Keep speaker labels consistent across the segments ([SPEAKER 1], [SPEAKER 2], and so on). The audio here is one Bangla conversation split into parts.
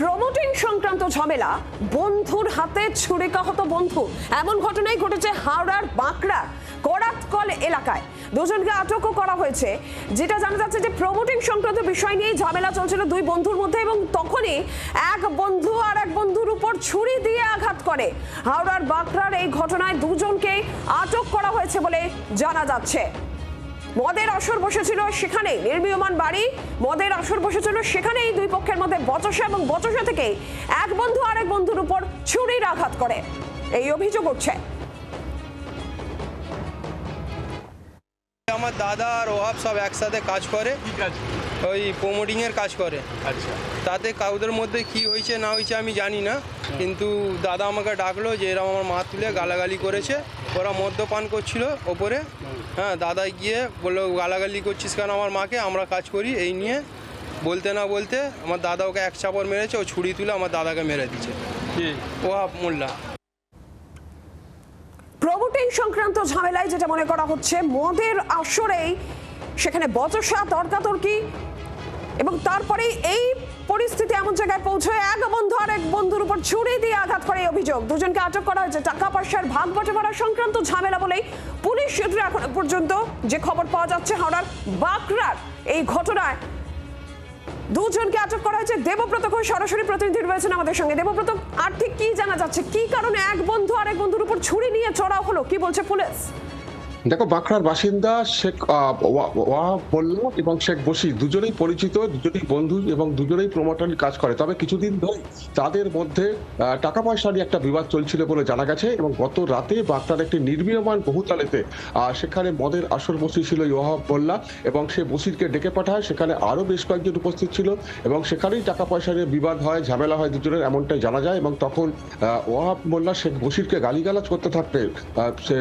[SPEAKER 1] প্রমোটিং সংক্রান্ত ঝামেলা, বন্ধুর হাতে ছুরিকাহত বন্ধু। এমন ঘটনাই ঘটেছে হাওড়ার বাঁকড়া, করাতকল এলাকায়। দুজনকে আটকও করা হয়েছে। যেটা জানা যাচ্ছে যে প্রমোটিং সংক্রান্ত বিষয় নিয়ে ঝামেলা চলছিল দুই বন্ধুর মধ্যে এবং তখনই এক বন্ধু আর এক বন্ধুর উপর ছুরি দিয়ে আঘাত করে। হাওড়ার বাঁকড়ার এই ঘটনায় দুজনকেই আটক করা হয়েছে বলে জানা যাচ্ছে। মদের আসর বসেছিল সেখানে নির্মীয়মান বাড়ি, মদের আসর বসেছিল সেখানেই দুই পক্ষের মধ্যে বচসা এবং বচসা থেকেই এক বন্ধু আরেক বন্ধুর উপর ছুরির আঘাত করে। এই অভিযোগ উঠছে।
[SPEAKER 2] আমার দাদা আর ওহাব সব একসাথে কাজ করে।
[SPEAKER 3] কি কাজ?
[SPEAKER 2] ওই প্রমোটিংয়ের কাজ করে।
[SPEAKER 3] আচ্ছা।
[SPEAKER 2] তাতে কাউদের মধ্যে কি হয়েছে না হয়েছে আমি জানি না। কিন্তু দাদা আমাকে ডাকলো যে এরকম আমার মা তুলে গালাগালি করেছে। ওরা মদ্যপান করছিল ওপরে। হ্যাঁ দাদা গিয়ে বলল গালাগালি করছিস কেন আমার মাকে? আমরা কাজ করি এই নিয়ে। বলতে না বলতে আমার দাদা ওকে এক চাপড় মেরেছে ও ছুরি তুলে আমার দাদাকে মেরে দিচ্ছে ওহাব মোল্লা।
[SPEAKER 1] প্রমোটিং সংক্রান্ত ঝামেলায় যেটা মনে করা হচ্ছে, মদের আসরেই সেখানে বচসা, তর্কাতর্কি এবং তারপরেই এই পরিস্থিতি এমন জায়গায় পৌঁছয়। এক বন্ধু আর এক বন্ধুর উপর ছুরি দিয়ে আঘাত করে এই অভিযোগ। দুজনকে আটক করা হয়েছে টাকা পয়সার ভাগ বাটোয়ারা সংক্রান্ত ঝামেলা বলেই পুলিশ সূত্রে এখন পর্যন্ত যে খবর পাওয়া যাচ্ছে হাওড়ার বাঁকড়ার এই ঘটনায়। দুজনকে আটক করা হয়েছে। দেবব্রত ঘোষ সরাসরি প্রতিনিধি রয়েছেন আমাদের সঙ্গে। দেবব্রত, আর ঠিক কি জানা যাচ্ছে? কি কারণে এক বন্ধু আরেক বন্ধুর উপর ছুরি নিয়ে চড়াও হলো? কি বলছে পুলিশ?
[SPEAKER 4] দেখো, বাঁকড়ার বাসিন্দা শেখ ওয়া- মোল্লা এবং শেখ বসির দুজনেই পরিচিত, দুজনেই বন্ধু এবং দুজনেই প্রমোটারি কাজ করে। তবে কিছুদিন ধরে তাদের মধ্যে টাকা পয়সা নিয়ে একটা বিবাদ চলছিল বলে জানা গেছে এবং গত রাতে বাঁকড়ার একটি নির্মীয়মান বহুতালেতে সেখানে মদের আসর বসি বসেছিল ওয়াহাব মোল্লা এবং সে বসিরকে ডেকে পাঠায়। সেখানে আরও বেশ কয়েকজন উপস্থিত ছিল এবং সেখানেই টাকা পয়সা নিয়ে বিবাদ হয়, ঝামেলা হয় দুজনের, এমনটাই জানা যায় এবং তখন ওয়াহাব মোল্লা শেখ বসিরকে গালিগালাজ করতে থাকতে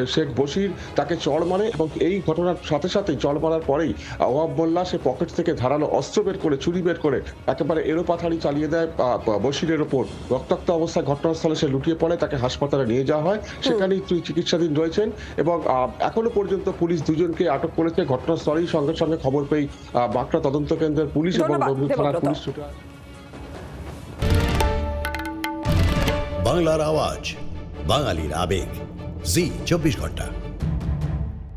[SPEAKER 4] শেখ বসির তাকে চড় মারে এবং এই ঘটনার সাথে সাথে চড় মারার পরেই আহ, ওয়াহাব মোল্লা সে পকেট থেকে ধারালো অস্ত্র বের করে চুরি বের করে একেবারে এলোপাথাড়ি চালিয়ে দেয় আহ, বসিরের ওপর। রক্তাক্ত অবস্থায় ঘটনাস্থলে সে লুটিয়ে পড়ে তাকে হাসপাতালে নিয়ে যাওয়া হয়। সেখানেই তিনি চিকিৎসাধীন রয়েছেন এবং আহ, এখনও পর্যন্ত পুলিশ দুজনকে আটক করেছে। ঘটনাস্থলেই সঙ্গে সঙ্গে খবর পেয়ে আহ, বাঁকড়া তদন্ত কেন্দ্রের পুলিশ এবং ডমরু থানার পুলিশ ছুটে
[SPEAKER 5] বাংলার আওয়াজ বাঙালির আবেগ। জি চব্বিশ ঘণ্টা।